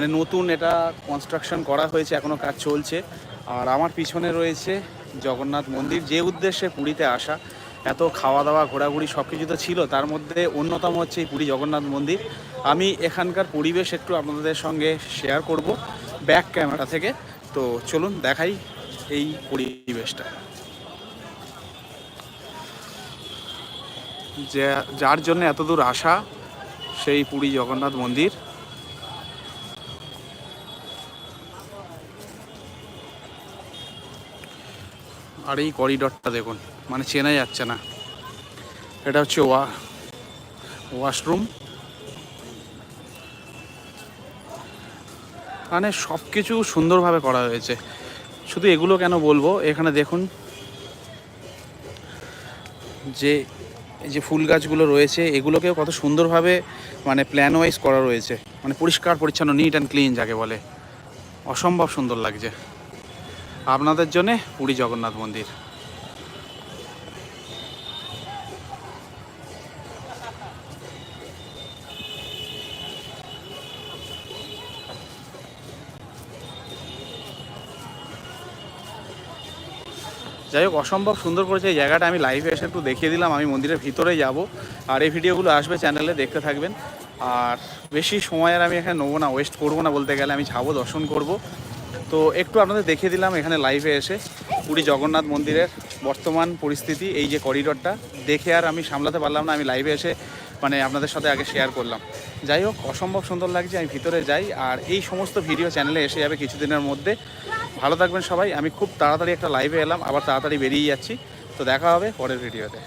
মানে নতুন এটা কনস্ট্রাকশন করা হয়েছে এখনও কাজ চলছে। আর আমার পিছনে রয়েছে জগন্নাথ মন্দির, যে উদ্দেশ্যে পুরীতে আসা, এত খাওয়া দাওয়া ঘোরাঘুরি সব কিছু তো ছিল, তার মধ্যে অন্যতম হচ্ছে এই পুরী জগন্নাথ মন্দির। আমি এখানকার পরিবেশ একটু আপনাদের সঙ্গে শেয়ার করব ব্যাক ক্যামেরা থেকে। তো চলুন দেখাই এই পরিবেশটা। যার জন্য এত দূর আসা সেই পুরী জগন্নাথ মন্দির। আর এই করিডরটা দেখুন মানে চেনা যাচ্ছে না। এটা হচ্ছে ওয়া, ওয়াশরুম। মানে সব কিছু সুন্দরভাবে করা হয়েছে। শুধু এগুলো কেন বলব? এখানে দেখুন, যে যে ফুল গাছগুলো রয়েছে, এগুলোকেও কত সুন্দরভাবে মানে প্ল্যান ওয়াইজ করা রয়েছে। মানে পরিষ্কার, পরিচ্ছন্ন নিট অ্যান্ড ক্লিন যাকে বলে। অসম্ভব সুন্দর লাগছে। আপনাদের জন্যে পুরী জগন্নাথ মন্দির। যাই হোক, অসম্ভব সুন্দর করেছে এই জায়গাটা। আমি লাইভে এসে একটু দেখিয়ে দিলাম, আমি মন্দিরের ভিতরে যাব। আর এই ভিডিওগুলো আসবে চ্যানেলে দেখতে থাকবেন। আর বেশি সময় আর আমি এখানে নেব না ওয়েস্ট করব না বলতে গেলে, আমি যাব দর্শন করব। তো একটু আপনাদের দেখিয়ে দিলাম এখানে লাইভে এসে পুরী জগন্নাথ মন্দিরের বর্তমান পরিস্থিতি, এই যে করিডরটা দেখে আর আমি সামলাতে পারলাম না, আমি লাইভে এসে মানে আপনাদের সাথে আগে শেয়ার করলাম। যাই হোক, অসম্ভব সুন্দর লাগছে, আমি ভিতরে যাই। আর এই সমস্ত ভিডিও চ্যানেলে এসে যাবে কিছুদিনের মধ্যে। ভালো থাকবেন সবাই, আমি খুব তাড়াতাড়ি একটা লাইভে এলাম, আবার তাড়াতাড়ি বেরিয়ে যাচ্ছি। তো দেখা হবে পরের ভিডিওতে